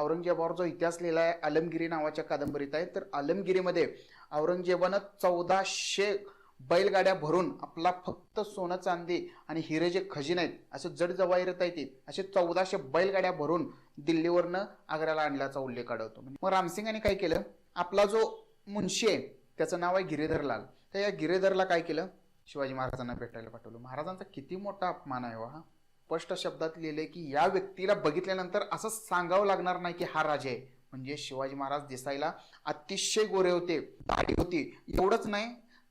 औरंगजेबावर जो इतिहास लिहिला आहे आलमगिरी नावाच्या कादंबरीत आहे तर आलमगिरीमध्ये औरंगजेबानं चौदाशे बैलगाड्या भरून आपला फक्त सोनं चांदी आणि हिरे जे खजिने आहेत असे जड जवाहिरत आहेत असे चौदाशे बैलगाड्या भरून दिल्लीवरनं आग्र्याला आणल्याचा उल्लेख आढळतो. मग रामसिंगाने काय केलं? आपला जो मुन्शी आहे त्याचं नाव आहे गिरीधरलाल. तर या गिरीधरला काय केलं? शिवाजी महाराजांना भेटायला पाठवलं. महाराजांचा किती मोठा अपमान आहे हो हा. स्पष्ट शब्दात लिहिले की या व्यक्तीला बघितल्यानंतर असं सांगावं लागणार नाही की हा राजा आहे. म्हणजे शिवाजी महाराज दिसायला अतिशय गोरे होते दाढी होती. एवढंच नाही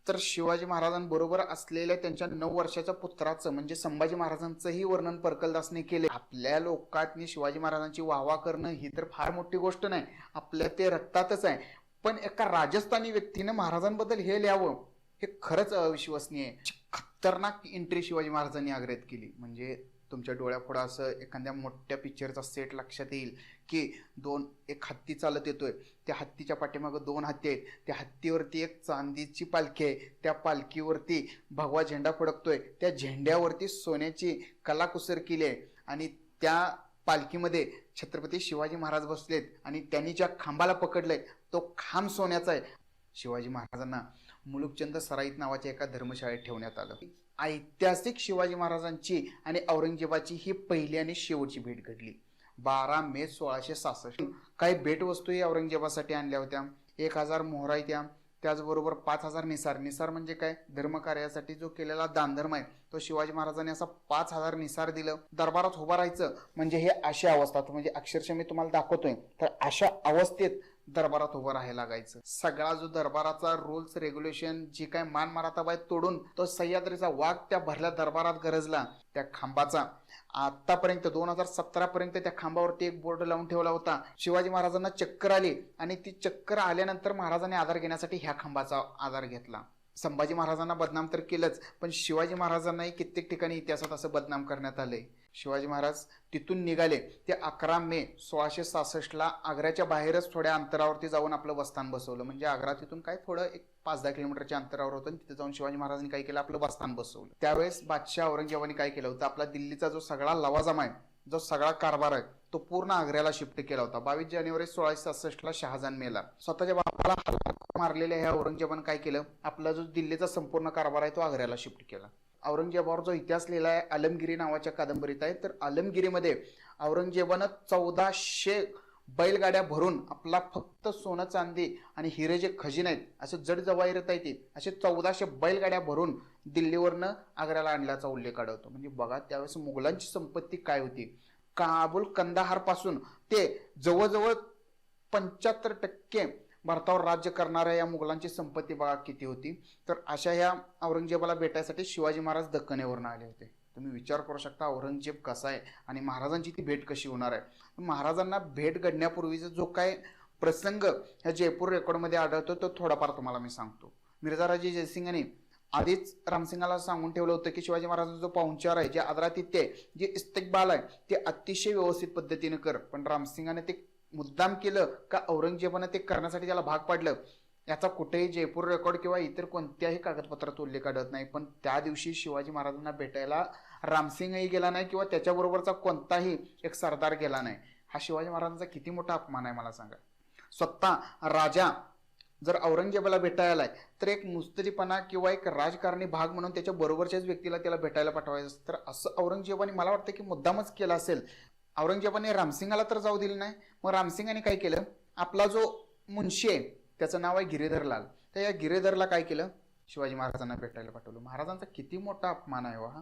तर शिवाजी महाराजांबरोबर असलेल्या त्यांच्या नऊ वर्षाच्या पुत्राचं म्हणजे संभाजी महाराजांचंही वर्णन परकलदासने केले. आपल्या लोकांनी शिवाजी महाराजांची वाहवा करणं ही तर फार मोठी गोष्ट नाही. आपल्या ते रक्तातच आहे. पण एका राजस्थानी व्यक्तीनं महाराजांबद्दल हे लिहावं हे खरंच अविश्वसनीय खतरनाक एंट्री शिवाजी महाराजांनी आग्रहित केली. म्हणजे तुमच्या डोळ्यापुढं असं एखाद्या मोठ्या पिक्चरचा सेट लक्षात येईल की दोन एक हत्ती चालत येतोय. त्या हत्तीच्या पाठीमागं दोन हत्ती आहेत. त्या हत्तीवरती एक चांदीची पालखी आहे. त्या पालखीवरती भगवा झेंडा फडकतोय. त्या झेंड्यावरती सोन्याची कलाकुसर केली आहे. आणि त्या पालखीमध्ये छत्रपती शिवाजी महाराज बसलेत आणि त्यांनी ज्या खांबाला पकडलंय तो खांब सोन्याचा आहे. शिवाजी महाराजांना मुलुकचंद सराईत नावाच्या एका धर्मशाळेत ठेवण्यात आलं. ऐतिहासिक शिवाजी महाराजांची आणि औरंगजेबाची ही पहिली आणि शेवटची भेट घडली. बारा मे सोळाशे सहासष्ट. काही भेटवस्तूही औरंगजेबासाठी आणल्या होत्या. एक हजार मोहरा त्या त्याचबरोबर पाच हजार निसार. निसार म्हणजे काय? धर्मकार्यासाठी जो केलेला दानधर्म आहे तो शिवाजी महाराजांनी असा पाच हजार निसार दिलं. दरबारात उभं राहायचं म्हणजे हे अशी अवस्था. म्हणजे अक्षरशः मी तुम्हाला दाखवतोय. तर अशा अवस्थेत दरबारात उभं राहायला लागायचं. सगळा जो दरबाराचा रूल्स रेग्युलेशन जी काय मान मराताबाई तोडून तो सह्याद्रीचा वाघ त्या भरल्या दरबारात गरजला त्या खांबाचा. आतापर्यंत दोन हजार सतरा पर्यंत त्या खांबावरती एक बोर्ड लावून ठेवला होता. शिवाजी महाराजांना चक्कर आली आणि ती चक्कर आल्यानंतर महाराजांनी आधार घेण्यासाठी ह्या खांबाचा आधार घेतला. संभाजी महाराजांना बदनाम तर केलंच पण शिवाजी महाराजांनाही कित्येक ठिकाणी इतिहासात असं बदनाम करण्यात आलंय. शिवाजी महाराज तिथून निघाले ते अकरा मे सोळाशे सहासष्टला आग्र्याच्या बाहेरच थोड्या अंतरावरती जाऊन आपलं वस्तान बसवलं. म्हणजे आग्रा तिथून काय थोडं एक पाच दहा किलोमीटरच्या अंतरावर होतं तिथे जाऊन शिवाजी महाराजांनी काय केलं? आपलं वस्तान बसवलं. त्यावेळेस बादशाह औरंगजेबाने काय केलं होतं? आपला दिल्लीचा जो सगळा लवाजमा आहे जो सगळा कारभार आहे तो पूर्ण आग्र्याला शिफ्ट केला होता. बावीस जानेवारी सोळाशे सहासष्टला शहाजान मेला. स्वतःच्या बापाला मारलेल्या ह्या औरंगजेबाने काय केलं? आपला जो दिल्लीचा संपूर्ण कारभार आहे तो आग्र्याला शिफ्ट केला. औरंगजेबावर जो इतिहास लिहिला आहे आलमगिरी नावाच्या कादंबरीत आहे तर आलमगिरीमध्ये औरंगजेबानं चौदाशे बैलगाड्या भरून आपला फक्त सोनं चांदी आणि हिरे जे खजिने आहेत असे जड जवाहिरता आहेत असे चौदाशे बैलगाड्या भरून दिल्लीवरनं आग्र्याला आणल्याचा उल्लेख आढळतो. म्हणजे बघा त्यावेळेस मुघलांची संपत्ती काय होती? काबूल कंदाहारपासून ते जवळजवळ पंच्याहत्तर टक्के भारतावर राज्य करणाऱ्या या मुघलांची संपत्ती बघा किती होती? तर अशा ह्या औरंगजेबाला भेटायसाठी शिवाजी महाराज दक्कनेवरून आले होते. तुम्ही विचार करू शकता औरंगजेब कसा आहे आणि महाराजांची ती भेट कशी होणार आहे. महाराजांना भेट घडण्यापूर्वीचा जो काय प्रसंग ह्या जयपूर रेकॉर्डमध्ये आढळतो तो थोडाफार तुम्हाला मी सांगतो. मिर्झाराजे जयसिंगाने आधीच रामसिंगाला सांगून ठेवलं होतं की शिवाजी महाराजांचा जो पाहुणचार आहे जे आदरातिथ्य आहे जे इस्तेकबाल आहे ते अतिशय व्यवस्थित पद्धतीनं कर. पण रामसिंगाने ते मुद्दाम केलं का औरंगजेबानं ते करण्यासाठी त्याला भाग पाडलं? याचा कुठेही जयपूर रेकॉर्ड किंवा इतर कोणत्याही कागदपत्रात उल्लेख आढळत नाही. पण त्या दिवशी शिवाजी महाराजांना भेटायला रामसिंगही गेला नाही किंवा त्याच्याबरोबरचा कोणताही एक सरदार गेला नाही. हा शिवाजी महाराजांचा किती मोठा अपमान आहे मला सांगा. स्वतः राजा जर औरंगजेबाला भेटायला आलाय तर एक मुस्तरीपणा किंवा एक राजकारणी भाग म्हणून त्याच्या बरोबरच्याच व्यक्तीला त्याला भेटायला पाठवायचं तर असं औरंगजेबाने मला वाटतं की मुद्दामच केलं असेल. औरंगजेबाने रामसिंगाला तर जाऊ दिलं नाही. मग रामसिंगाने काय केलं? आपला जो मुन्शी आहे त्याचं नाव आहे गिरीधरलाल. तर या गिरीधरला काय केलं? शिवाजी महाराजांना भेटायला पाठवलं. महाराजांचा किती मोठा अपमान आहे हो हा.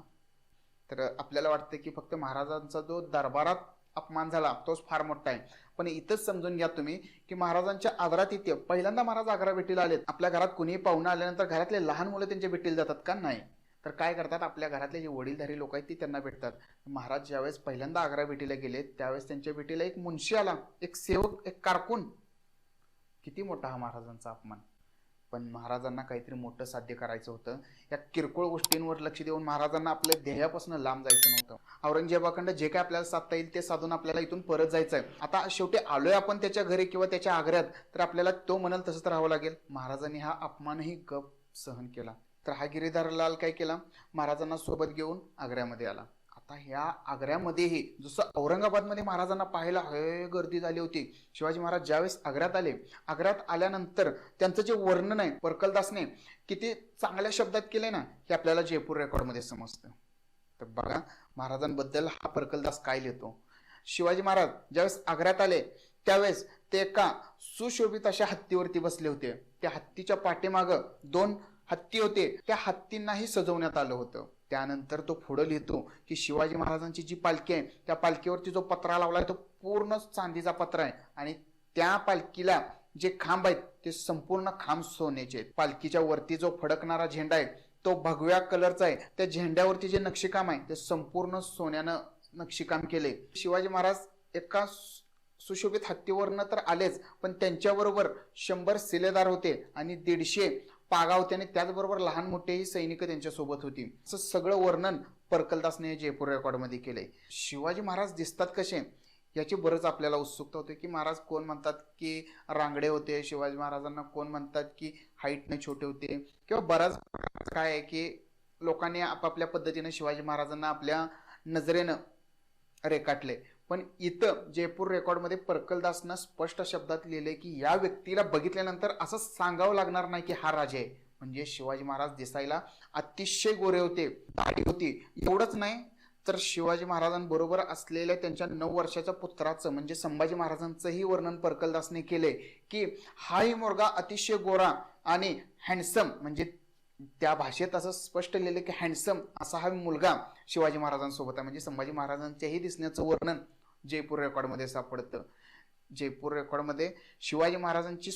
तर आपल्याला वाटतं की फक्त महाराजांचा जो दरबारात अपमान झाला तोच फार मोठा आहे. पण इथंच समजून घ्या तुम्ही की महाराजांच्या आदरातिथ्य पहिल्यांदा महाराज आग्रा भेटीला आलेत. आपल्या घरात कुणीही पाहुणा आल्यानंतर घरातले लहान मुलं त्यांच्या भेटीला जातात का? नाही. तर काय करतात? आपल्या घरातले जे वडीलधारी लोक आहेत ती त्यांना भेटतात. महाराज ज्यावेळेस पहिल्यांदा आग्रा भेटीला गेले त्यावेळेस त्यांच्या भेटीला एक मुन्शी आला एक सेवक एक कारकून किती मोठा हा महाराजांचा अपमान. पण महाराजांना काहीतरी मोठं साध्य करायचं होतं. या किरकोळ गोष्टींवर लक्ष देऊन महाराजांना आपल्या ध्येयापासून लांब जायचं नव्हतं. औरंगजेबाकडं जे काय आपल्याला साधता येईल ते साधून आपल्याला इथून परत जायचं आहे आता शेवटी आलोय आपण त्याच्या घरी किंवा त्याच्या आग्र्यात तर आपल्याला तो म्हणाल तसंच राहावं लागेल. महाराजांनी हा अपमानही गप सहन केला. तर हा गिरीधर लाल काय केला? महाराजांना सोबत घेऊन आग्र्यामध्ये आला. आता ह्या आग्र्यामध्येही जसं औरंगाबादमध्ये महाराजांना पाहायला हे गर्दी झाली होती. शिवाजी महाराज ज्यावेळेस आग्र्यात आले आग्र्यात आल्यानंतर त्यांचं जे वर्णन आहे परकलदासने किती चांगल्या शब्दात केले ना हे आपल्याला जयपूर रेकॉर्डमध्ये समजतं. तर बघा महाराजांबद्दल हा परकलदास काय लिहितो? शिवाजी महाराज ज्यावेळेस आग्र्यात आले त्यावेळेस ते एका सुशोभित अशा हत्तीवरती बसले होते. त्या हत्तीच्या पाठीमागं दोन हत्ती होते. त्या हत्तींनाही सजवण्यात आलं होतं. त्यानंतर तो पुढं लिहितो की शिवाजी महाराजांची जी पालखी आहे त्या पालखीवरती जो पत्रा लावला आहे तो पूर्ण चांदीचा पत्रा आहे. आणि त्या पालखीला जे खांब आहेत ते संपूर्ण खांब सोन्याचे आहेत. पालखीच्या वरती जो फडकणारा झेंडा आहे तो भगव्या कलरचा आहे. त्या झेंड्यावरती जे नक्षीकाम आहे ते संपूर्ण सोन्यानं नक्षीकाम केले. शिवाजी महाराज एका सुशोभित हत्तीवरनं तर आलेच पण त्यांच्याबरोबर शंभर सिलेदार होते आणि दीडशे पागा होते आणि त्याचबरोबर लहान मोठेही सैनिक त्यांच्यासोबत होती. असं सगळं वर्णन परकलदासने जयपूर रेकॉर्डमध्ये केलंय. शिवाजी महाराज दिसतात कसे? याची बरंच आपल्याला उत्सुकता होते की महाराज कोण म्हणतात की रांगडे होते? शिवाजी महाराजांना कोण म्हणतात की हाईटने छोटे होते? किंवा बराच काय आहे की लोकांनी आपापल्या पद्धतीने शिवाजी महाराजांना आपल्या नजरेनं रेखाटले. पण इथं जयपूर रेकॉर्डमध्ये परकलदासनं स्पष्ट शब्दात लिहिले की या व्यक्तीला बघितल्यानंतर असं सांगावं लागणार नाही की हा राजा आहे. म्हणजे शिवाजी महाराज दिसायला अतिशय गोरे होते दाढी होती. एवढंच नाही तर शिवाजी महाराजांबरोबर असलेल्या त्यांच्या नऊ वर्षाच्या पुत्राचं म्हणजे संभाजी महाराजांचंही वर्णन परकलदासने केले की हाही मुलगा अतिशय गोरा आणि हँडसम म्हणजे त्या भाषेत असं स्पष्ट लिहिलं की हँडसम असा हा मुलगा शिवाजी महाराजांसोबत आहे. म्हणजे संभाजी महाराजांच्याही दिसण्याचं वर्णन जयपूर रेकॉर्डमध्ये सापडतं. जयपूर रेकॉर्डमध्ये शिवाजी महाराजांची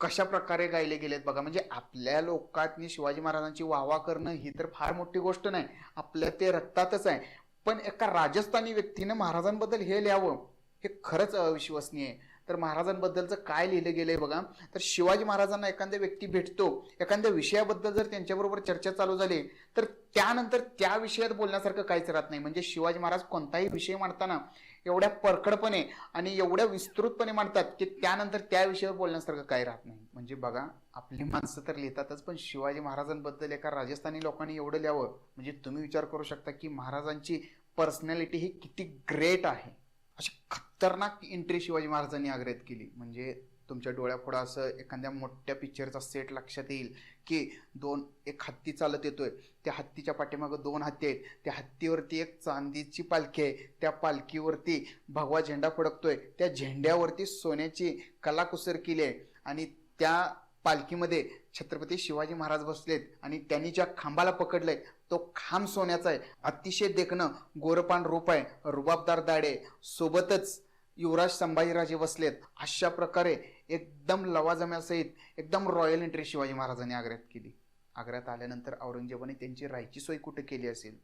कशा प्रकारे गायले गेलेत बघा. म्हणजे आपल्या लोकांनी शिवाजी महाराजांची वाहवा करणं ही तर फार मोठी गोष्ट नाही. आपल्या ते रक्तातच आहे. पण एका राजस्थानी व्यक्तीनं महाराजांबद्दल हे लिहावं हे खरंच अविश्वसनीय आहे. तर महाराजांबद्दलचं काय लिहिलं गेलंय बघा. तर शिवाजी महाराजांना एखाद्या व्यक्ती भेटतो एखाद्या विषयाबद्दल जर त्यांच्याबरोबर चर्चा चालू झाली तर त्यानंतर त्या विषयात बोलण्यासारखं काहीच राहत नाही. म्हणजे शिवाजी महाराज कोणताही विषय मांडताना एवढ्या परखडपणे आणि एवढ्या विस्तृतपणे मांडतात की त्यानंतर त्या विषयावर बोलण्यासारखं काही राहत नाही. म्हणजे बघा आपली माणसं तर लिहितातच पण शिवाजी महाराजांबद्दल एका राजस्थानी लोकांनी एवढं लिहावं म्हणजे तुम्ही विचार करू शकता की महाराजांची पर्सनॅलिटी ही किती ग्रेट आहे. अशी खतरनाक एंट्री शिवाजी महाराजांनी आग्र्यात केली. म्हणजे तुमच्या डोळ्यापुढं असं एखाद्या मोठ्या पिक्चरचा सेट लक्षात येईल की दोन एक हत्ती चालत येतोय. त्या हत्तीच्या पाठीमागं दोन हत्ती आहेत. त्या हत्तीवरती एक चांदीची पालखी आहे. त्या पालखीवरती भगवा झेंडा फडकतोय. त्या झेंड्यावरती सोन्याची कलाकुसर केली आहे. आणि त्या पालखीमध्ये छत्रपती शिवाजी महाराज बसलेत आणि त्यांनी ज्या खांबाला पकडलंय तो खांब सोन्याचा आहे. अतिशय देखणं गोरपान रूप आहे. रुबाबदार दाडे सोबतच युवराज संभाजीराजे बसलेत. अशा प्रकारे एकदम लवाजम्यासहित एकदम रॉयल एंट्री शिवाजी महाराजांनी आग्र्यात केली. आग्र्यात आल्यानंतर औरंगजेबाने त्यांची राहायची सोय कुठे केली असेल?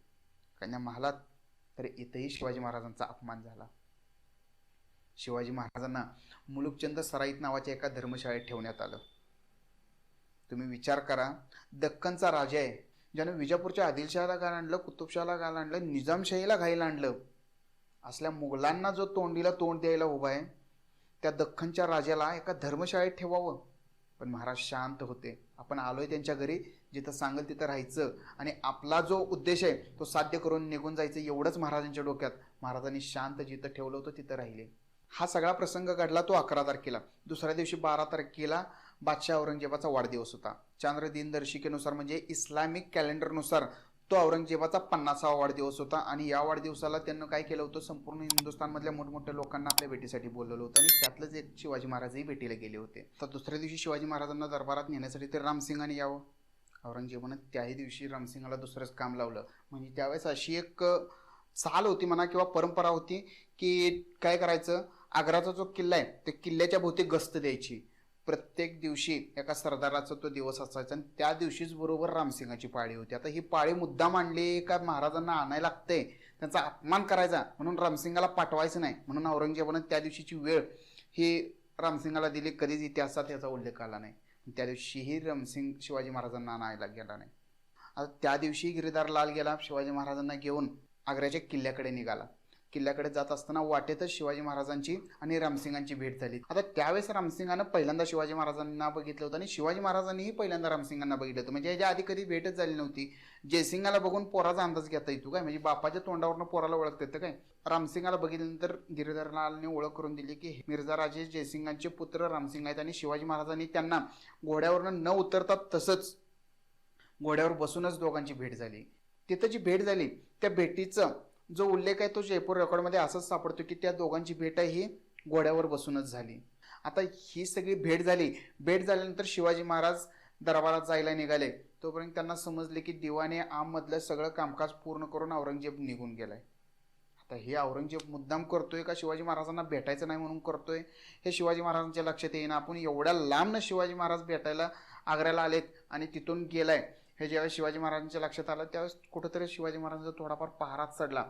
कारण या महालात? तर इथंही शिवाजी महाराजांचा अपमान झाला. शिवाजी महाराजांना मुलुकचंद सराईत नावाच्या एका धर्मशाळेत ठेवण्यात आलं. तुम्ही विचार करा. दक्कनचा राजा आहे. ज्यानं विजापूरच्या आदिलशहाला घाल आणलं कुतुबशहाला घाल आणलं निजामशाहीला घायला आणलं. असल्या मुघलांना जो तोंडीला तोंड द्यायला उभा आहे. त्या दख्खनच्या राजाला एका धर्मशाळेत ठेवावं. पण महाराज शांत होते. आपण आलोय त्यांच्या घरी. जिथं सांगेल तिथं राहायचं. आणि आपला जो उद्देश आहे तो साध्य करून निघून जायचं एवढंच महाराजांच्या डोक्यात. महाराजांनी शांत जिथं ठेवलं होतं तिथं राहिले. हा सगळा प्रसंग घडला तो अकरा तारखेला. दुसऱ्या दिवशी बारा तारखेला बादशाह औरंगजेबाचा वाढदिवस होता. चांद्र दिनदर्शिकेनुसार म्हणजे इस्लामिक कॅलेंडरनुसार तो औरंगजेबाचा पन्नासावा वाढदिवस होता आणि या वाढदिवसाला त्यांनी काय केलं होतं? संपूर्ण हिंदुस्थानमधल्या मोठमोठ्या लोकांना आपल्या भेटीसाठी बोलवलं होतं आणि त्यातलंच एक शिवाजी महाराजही भेटीला गेले होते. तर दुसऱ्या दिवशी शिवाजी महाराजांना दरबारात नेण्यासाठी ते रामसिंगाने यावं? औरंगजेबानं त्याही दिवशी रामसिंगाला दुसरंच काम लावलं. म्हणजे त्यावेळेस अशी एक चाल होती म्हणा किंवा परंपरा होती की काय करायचं? आग्राचा जो किल्ला आहे त्या किल्ल्याच्या भोवती गस्त द्यायची. प्रत्येक दिवशी एका सरदाराचा तो दिवस असायचा आणि त्या दिवशीच बरोबर रामसिंगाची पाळी होती. आता ही पाळी मुद्दा मांडली का महाराजांना आणायला लागतंय त्यांचा अपमान करायचा म्हणून रामसिंगाला पाठवायचं नाही म्हणून औरंगजेबानं त्या दिवशीची वेळ ही रामसिंगाला दिली. कधीच इतिहासात याचा उल्लेख आला नाही. त्या दिवशीही रामसिंग शिवाजी महाराजांना आणायला गेला नाही. आता त्या दिवशी गिरीदार लाल गेला शिवाजी महाराजांना घेऊन आग्र्याच्या किल्ल्याकडे निघाला. किल्ल्याकडे जात असताना वाटेतच शिवाजी महाराजांची आणि रामसिंगांची भेट झाली. आता त्यावेळेस रामसिंगानं पहिल्यांदा शिवाजी महाराजांना बघितलं होतं आणि शिवाजी महाराजांनीही पहिल्यांदा रामसिंगांना बघितलं होतं. म्हणजे याच्या आधी कधी भेटच झाली नव्हती. जयसिंगाला बघून पोराचा अंदाज घेता येतो काय? म्हणजे बापाच्या तोंडावरनं पोराला ओळखता येतं काय? रामसिंगाला बघितल्यानंतर गिरीधरलालने ओळख करून दिली की मिर्झा राजे जयसिंगांचे पुत्र रामसिंग आहेत आणि शिवाजी महाराजांनी त्यांना घोड्यावरनं न उतरता तसंच घोड्यावर बसूनच दोघांची भेट झाली. तिथं जी भेट झाली त्या भेटीचं जो उल्लेख आहे तो जयपूर रेकॉर्डमध्ये असंच सापडतो की त्या दोघांची भेट आहे ही घोड्यावर बसूनच झाली. आता ही सगळी भेट झाली. भेट झाल्यानंतर शिवाजी महाराज दरबारात जायला निघाले. तोपर्यंत त्यांना समजले की दिवाने आममधलं सगळं कामकाज पूर्ण करून औरंगजेब निघून गेलाय. आता हे औरंगजेब मुद्दाम करतोय का शिवाजी महाराजांना भेटायचं नाही म्हणून करतोय? हे शिवाजी महाराजांच्या लक्षात येईना. आपण एवढ्या लांबनं शिवाजी महाराज भेटायला आग्र्याला आलेत आणि तिथून गेलाय. हे ज्यावेळेस शिवाजी महाराजांच्या लक्षात आलं त्यावेळेस कुठंतरी शिवाजी महाराजांचा थोडाफार पहारात चढला.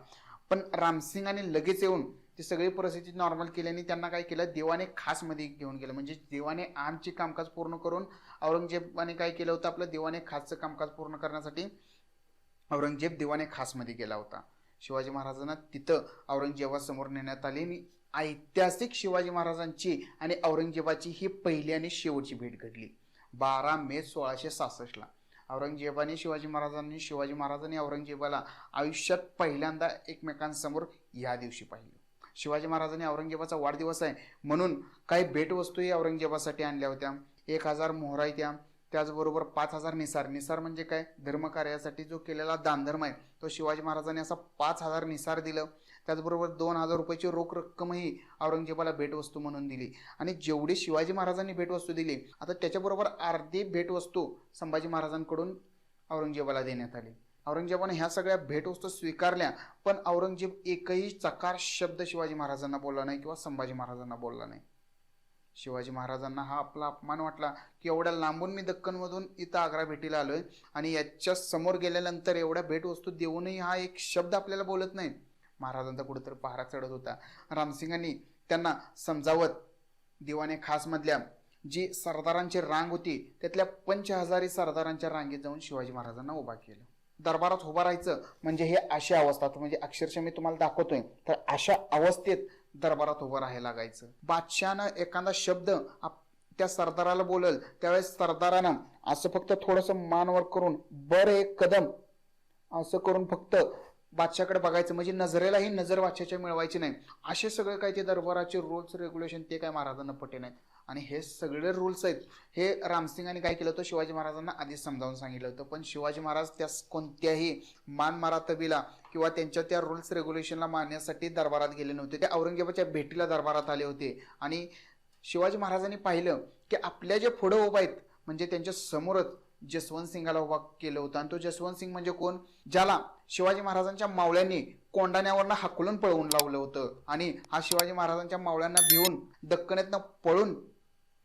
पण रामसिंगाने लगेच येऊन ती सगळी परिस्थिती नॉर्मल केल्याने त्यांना काय केलं देवाने खासमध्ये घेऊन गेलं. म्हणजे देवाने आमची कामकाज पूर्ण करून औरंगजेबाने काय केलं होतं आपलं? देवाने खासचं कामकाज पूर्ण करण्यासाठी औरंगजेब देवाने खासमध्ये गेला होता. शिवाजी महाराजांना तिथं औरंगजेबासमोर नेण्यात आली आणि ऐतिहासिक शिवाजी महाराजांची आणि औरंगजेबाची ही पहिली आणि शेवटची भेट घडली. बारा मे सोळाशे सहासष्टला. औरंगजेबाने शिवाजी महाराजांनी शिवाजी महाराजांनी औरंगजेबाला आयुष्यात पहिल्यांदा एकमेकांसमोर या दिवशी पाहिलं. शिवाजी महाराजांनी औरंगजेबाचा वाढदिवस आहे म्हणून काही भेटवस्तूही औरंगजेबासाठी आणल्या होत्या. एक हजार मोहरा त्या त्याचबरोबर पाच हजार निसार. निसार म्हणजे काय? धर्मकार्यासाठी जो केलेला दानधर्म आहे तो शिवाजी महाराजांनी असा पाच हजार निसार दिलं. त्याचबरोबर दोन हजार रुपयाची रोख रक्कमही औरंगजेबाला भेटवस्तू म्हणून दिली. आणि जेवढी शिवाजी महाराजांनी भेटवस्तू दिली आता त्याच्याबरोबर अर्धी भेटवस्तू संभाजी महाराजांकडून औरंगजेबाला देण्यात आली. औरंगजेबाने ह्या सगळ्या भेटवस्तू स्वीकारल्या पण औरंगजेब एकही चकार शब्द शिवाजी महाराजांना बोलला नाही किंवा संभाजी महाराजांना बोलला नाही. शिवाजी महाराजांना हा आपला अपमान वाटला की एवढ्या लांबून मी दक्कनमधून इथं आग्रा भेटीला आलोय आणि याच्या समोर गेल्यानंतर एवढ्या भेटवस्तू देऊनही हा एक शब्द आपल्याला बोलत नाही. महाराजांचा कुठेतरी पहारा चढत होता. रामसिंगांनी त्यांना समजावत दिवाने खासमधल्या जी सरदारांची रांग होती त्यातल्या पंच हजारी सरदारांच्या रांगेत जाऊन शिवाजी महाराजांना उभा केलं. दरबारात उभं राहायचं म्हणजे हे अशा अवस्था म्हणजे अक्षरशः मी तुम्हाला दाखवतोय. तर अशा अवस्थेत दरबारात उभं राहायला लागायचं. बादशहानं एखादा शब्द आप- त्या सरदाराला बोलल त्यावेळेस सरदारानं असं फक्त थोडंसं मानवर करून बर एक कदम असं करून फक्त बादशाकडे बघायचं म्हणजे नजरेलाही नजर बादशाच्या मिळवायची नाही. असे सगळे काय ते दरबाराचे रूल्स रेग्युलेशन ते काय महाराजांना पटे नाहीत. आणि हे सगळे रूल्स आहेत. हे रामसिंगाने काय केलं होतं? शिवाजी महाराजांना आधीच समजावून सांगितलं होतं. पण शिवाजी महाराज त्या कोणत्याही मान मारातबीला किंवा त्यांच्या त्या रूल्स रेग्युलेशनला मानण्यासाठी दरबारात गेले नव्हते. ते औरंगजेबाच्या भेटीला दरबारात आले होते. आणि शिवाजी महाराजांनी पाहिलं की आपल्या जे पुढं उभा आहेत म्हणजे त्यांच्या समोरच जसवंत सिंगाला उभा केलं होतं. आणि तो जसवंत सिंग म्हणजे कोण? ज्याला शिवाजी महाराजांच्या मावळ्यांनी कोंडाण्यावरनं हाकलून पळवून लावलं होतं. आणि हा शिवाजी महाराजांच्या मावळ्यांना भिवून दक्कनेतनं पळून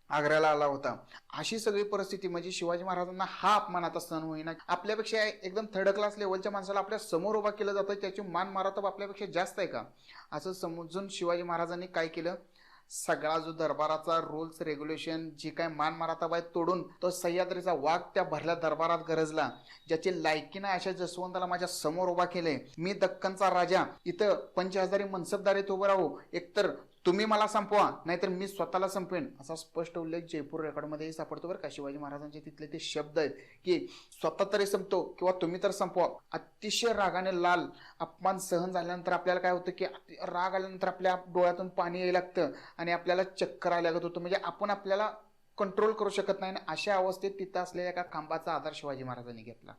आग्र्याला आला होता. अशी सगळी परिस्थिती म्हणजे शिवाजी महाराजांना हा अपमान आता सहन होईना. आपल्यापेक्षा एकदम थर्ड क्लास लेवलच्या माणसाला आपल्यासमोर उभा केलं जातं त्याची मान मारातब आपल्यापेक्षा जास्त आहे का? असं समजून शिवाजी महाराजांनी काय केलं? सगळा जो दरबाराचा रूल्स रेग्युलेशन जी काय मान माराताब आहे तोडून तो सह्याद्रीचा वाघ त्या भरल्या दरबारात गरजला. ज्याची लायकी अशा जसवंताला माझ्यासमोर उभा केले. मी दक्कनचा राजा. इथं पंचहजारी मनसबदारीत उभं राहू. एकतर तुम्ही मला संपवा नाहीतर मी स्वतःला संपवेन असा स्पष्ट उल्लेख जयपूर रेकॉर्डमध्येही सापडतो बरं का. शिवाजी महाराजांचे तिथले ते शब्द आहेत की स्वतः तरी संपतो किंवा तुम्ही तर संपवा. अतिशय रागाने लाल अपमान सहन झाल्यानंतर आपल्याला काय होतं की अति- राग आल्यानंतर आपल्या डोळ्यातून पाणी यायला लागतं आणि आपल्याला चक्कर आल्यागत होतं. म्हणजे आपण आपल्याला कंट्रोल करू शकत नाही आणि अशा अवस्थेत तिथं असलेल्या एका खांबाचा आधार शिवाजी महाराजांनी घेतला.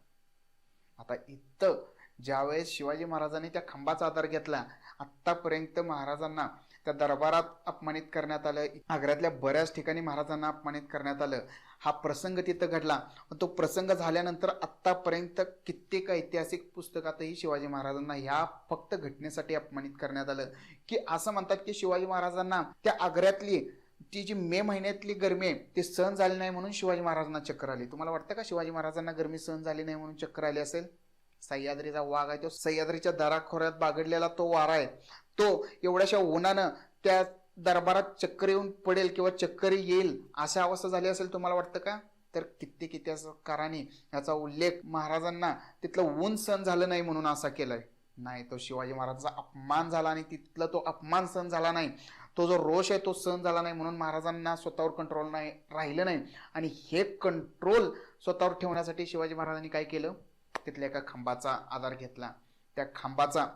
आता इथं ज्यावेळेस शिवाजी महाराजांनी त्या खांबाचा आधार घेतला आत्तापर्यंत महाराजांना त्या दरबारात अपमानित करण्यात आलं? आग्र्यातल्या बऱ्याच ठिकाणी महाराजांना अपमानित करण्यात आलं. हा प्रसंग तिथं घडला. तो प्रसंग झाल्यानंतर आत्तापर्यंत कित्येक ऐतिहासिक पुस्तकातही शिवाजी महाराजांना ह्या फक्त घटनेसाठी अपमानित करण्यात आलं. की असं म्हणतात की शिवाजी महाराजांना त्या आग्र्यातली ती जी मे महिन्यातली गरमी आहे ती सहन झाली नाही म्हणून शिवाजी महाराजांना चक्कर आली. तुम्हाला वाटतं का शिवाजी महाराजांना गरमी सहन झाली नाही म्हणून चक्कर आली असेल? सह्याद्रीचा वाघ आहे तो सह्याद्रीच्या दराखोऱ्यात बागडलेला तो वारा आहे. तो एवढ्याशा उन्हानं त्या दरबारात चक्कर येऊन पडेल किंवा चक्कर येईल अशा अवस्था झाली असेल तुम्हाला वाटतं का? तर कित्येक इतिहासकाराने याचा उल्लेख महाराजांना तिथलं ऊन सहन झालं नाही म्हणून असा केलाय. नाही तो शिवाजी महाराजांचा अपमान झाला आणि तिथला तो अपमान सहन झाला नाही. तो जो रोष आहे तो सहन झाला नाही म्हणून महाराजांना स्वतःवर कंट्रोल नाही राहिलं नाही. आणि हे कंट्रोल स्वतःवर ठेवण्यासाठी शिवाजी महाराजांनी काय केलं? तिथल्या एका खांबाचा आधार घेतला. त्या खांबाचा.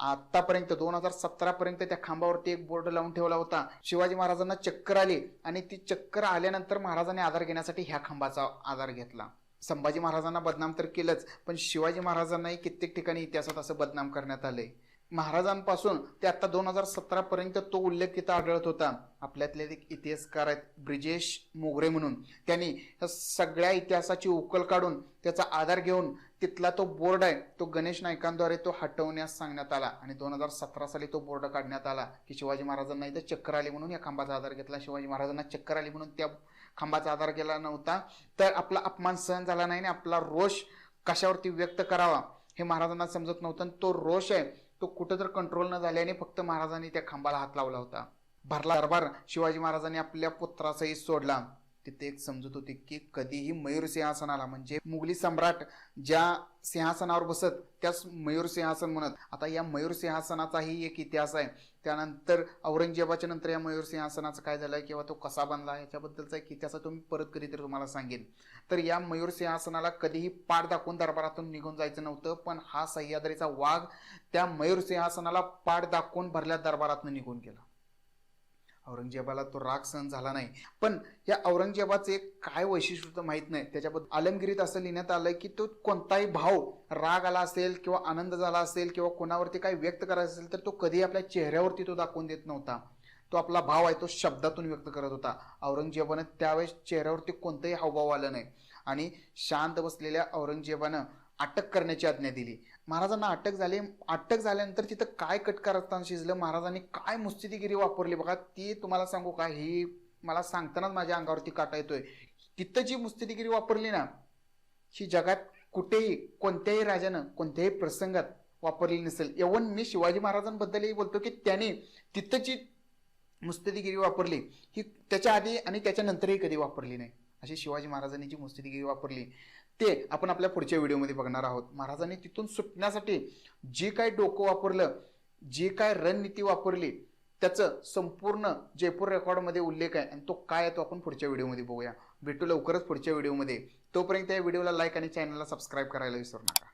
आतापर्यंत दोन हजार सतरापर्यंत त्या खांबावरती एक बोर्ड लावून ठेवला होता. शिवाजी महाराजांना चक्कर आली आणि ती चक्कर आल्यानंतर महाराजांनी आधार घेण्यासाठी ह्या खांबाचा आधार घेतला. संभाजी महाराजांना बदनाम तर केलंच पण शिवाजी महाराजांनाही कित्येक ठिकाणी इतिहासात असं बदनाम करण्यात आलंय. महाराजांपासून ते आता दोन हजार सतरा पर्यंत तो उल्लेख तिथं आढळत होता. आपल्यातले एक इतिहासकार आहेत ब्रिजेश मोगरे म्हणून. त्यांनी सगळ्या इतिहासाची उकल काढून त्याचा आधार घेऊन तिथला तो बोर्ड आहे तो गणेश नायकांद्वारे तो हटवण्यास सांगण्यात आला. आणि दोन हजार सतरा साली तो बोर्ड काढण्यात आला की शिवाजी महाराजांना इथं चक्कर आली म्हणून या खांबाचा आधार घेतला. शिवाजी महाराजांना चक्कर आली म्हणून त्या खांबाचा आधार केला नव्हता. तर आपला अपमान सहन झाला नाही आणि आपला रोष कशावरती व्यक्त करावा हे महाराजांना समजत नव्हतं. आणि तो रोष आहे तो कुठं तर कंट्रोल न झाल्याने फक्त महाराजांनी त्या खांबाला हात लावला होता. भरला दरबार शिवाजी महाराजांनी आपल्या पुत्रासही सोडला. तिथे एक समजत होती की कधीही मयूर सिंहासनाला म्हणजे मुघली सम्राट ज्या सिंहासनावर बसत त्याच मयूर सिंहासन म्हणत. आता या मयूर सिंहासनाचाही एक इतिहास आहे. त्यानंतर औरंगजेबाच्या नंतर या मयूर सिंहासनाचं काय झालं किंवा तो कसा बनला याच्याबद्दलचा एक इतिहास तुम्ही तो मी परत कधीतरी तुम्हाला सांगेन. तर या मयूर सिंहासनाला कधीही पाठ दाखवून दरबारातून निघून जायचं नव्हतं पण हा सह्याद्रीचा वाघ त्या मयूर सिंहासनाला पाठ दाखवून भरल्या दरबारातून निघून गेला. औरंगजेबाला तो राग सहन झाला नाही. पण या औरंगजेबाचं एक काय वैशिष्ट्य होतं माहीत नाही. त्याच्याबद्दल आलमगिरीत असं लिहिण्यात आलंय की तो कोणताही भाव राग आला असेल किंवा आनंद झाला असेल किंवा कोणावरती काही व्यक्त करायचं असेल तर तो कधी आपल्या चेहऱ्यावरती तो दाखवून देत नव्हता. तो आपला भाव आहे तो शब्दातून व्यक्त करत होता. औरंगजेबानं त्यावेळेस चेहऱ्यावरती कोणतंही हावभाव आलं नाही. आणि शांत बसलेल्या औरंगजेबानं अटक करण्याची आज्ञा दिली. महाराजांना अटक झाली. अटक झाल्यानंतर तिथं काय कटकार असताना शिजलं? महाराजांनी काय मुस्तिदिगिरी वापरली? बघा ती तुम्हाला सांगू का? ही मला सांगतानाच माझ्या अंगावरती काटा येतोय. तिथं जी मुस्तिदिगिरी वापरली ना ही जगात कुठेही कोणत्याही राजानं कोणत्याही प्रसंगात वापरली नसेल. एवन मी शिवाजी महाराजांबद्दलही बोलतो की त्याने तिथं जी मुस्तदिगिरी वापरली ही त्याच्या आधी आणि त्याच्यानंतरही कधी वापरली नाही. अशी शिवाजी महाराजांनी जी मुस्तदिगिरी वापरली ते आपण आपल्या पुढच्या व्हिडिओमध्ये बघणार आहोत. महाराजांनी तिथून सुटण्यासाठी जे काय डोकं वापरलं जी काय रणनीती वापरली त्याचं संपूर्ण जयपूर रेकॉर्डमध्ये उल्लेख आहे आणि तो काय आहे तो आपण पुढच्या व्हिडिओमध्ये बघूया. भेटू लवकरच पुढच्या व्हिडिओमध्ये. तोपर्यंत या व्हिडिओला लाईक आणि चॅनलला सबस्क्राईब करायला विसरू नका.